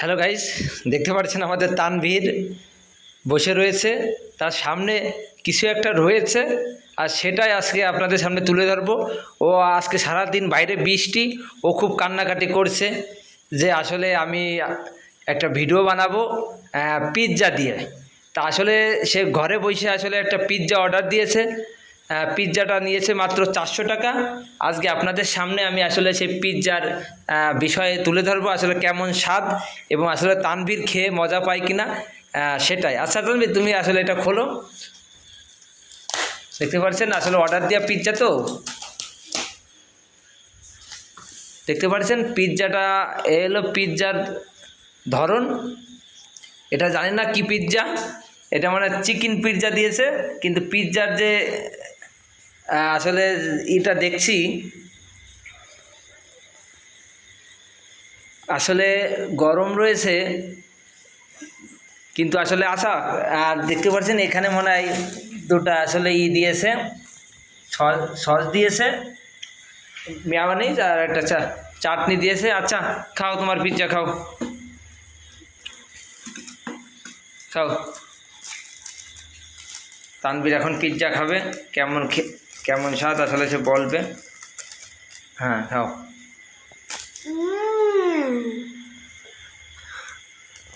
Hello guys দেখতে পাচ্ছেন আমাদের তানভীর বসে রয়েছে। তার সামনে কিছু একটা রয়েছে আর সেটাই আজকে আপনাদের সামনে তুলে ধরবো। ও আজকে সারাদিন বাইরে বৃষ্টি, ও খুব কান্নাকাটি করছে যে আসলে আমি একটা ভিডিও বানাবো পিৎজা দিয়ে। তা আসলে সে ঘরে বসে আসলে একটা পিৎজা অর্ডার দিয়েছে। পিৎজাটা নিয়েছে মাত্র চারশো টাকা। আজকে আপনাদের সামনে আমি আসলে সেই পিৎজার বিষয়ে তুলে ধরবো, আসলে কেমন স্বাদ এবং আসলে তানভীর খেয়ে মজা পায় কিনা সেটাই। আচ্ছা তানভীর, তুমি আসলে এটা খোলো। দেখতে পাচ্ছেন, আসলে অর্ডার দেওয়া পিৎজা তো? দেখতে পাচ্ছেন, পিৎজাটা এ হলো পিৎজার ধরন। এটা জানি না কি পিৎজা। এটা মানে চিকেন পিৎজা দিয়েছে, কিন্তু পিৎজার যে আসলে এটা দেখছি। আসলে গরম রয়েছে, কিন্তু আসলে আশা আর দেখতে পাচ্ছেন এখানে মনে হয় দুটো আসলে ই দিয়েছে সস দিয়েছে, মেয়ামানিজ আর একটা চা চাটনি দিয়েছে। আচ্ছা খাও তোমার পিৎজা খাও। খাও। তানবির এখন পিৎজা খাবে, কেমন খে- কেমন স্বাদ? আসলে সে বলবে। হ্যাঁ খাও।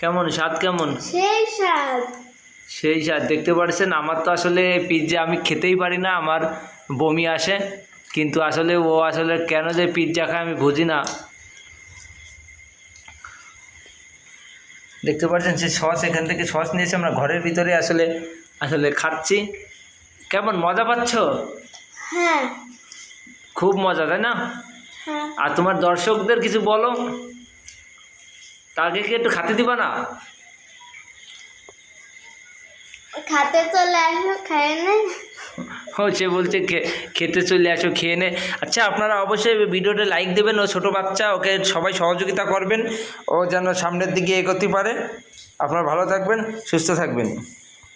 কেমন? স্বাদ কেমন? সেই স্বাদ। সেই স্বাদ। দেখতে পারছেন আমার তো আসলে পিৎজা আমি খেতেই পারি না আমার বমি আসে। কিন্তু আসলে ও আসলে কেন যে পিৎজা খায় আমি বুঝি না। দেখতে পাচ্ছেন সে সস এখান থেকে সস নিয়েছে আমরা ঘরের ভিতরে আসলে আসলে খাচ্ছি। কেমন? মজা পাচ্ছ? হ্যাঁ। খুব মজা তাই না? হ্যাঁ। আর তোমার দর্শকদের কিছু বলো। তাকে কি একটু খাতে দিবা না? খাতে চলে আসো খায় না। ও সে বলছে খেতে চলে আসো খেয়ে নে। আচ্ছা আপনারা অবশ্যই ভিডিওটা লাইক দেবেন। ও ছোটো বাচ্চা ওকে সবাই সহযোগিতা করবেন। ও যেন সামনের দিকে এগোতে পারে। আপনারা ভালো থাকবেন সুস্থ থাকবেন।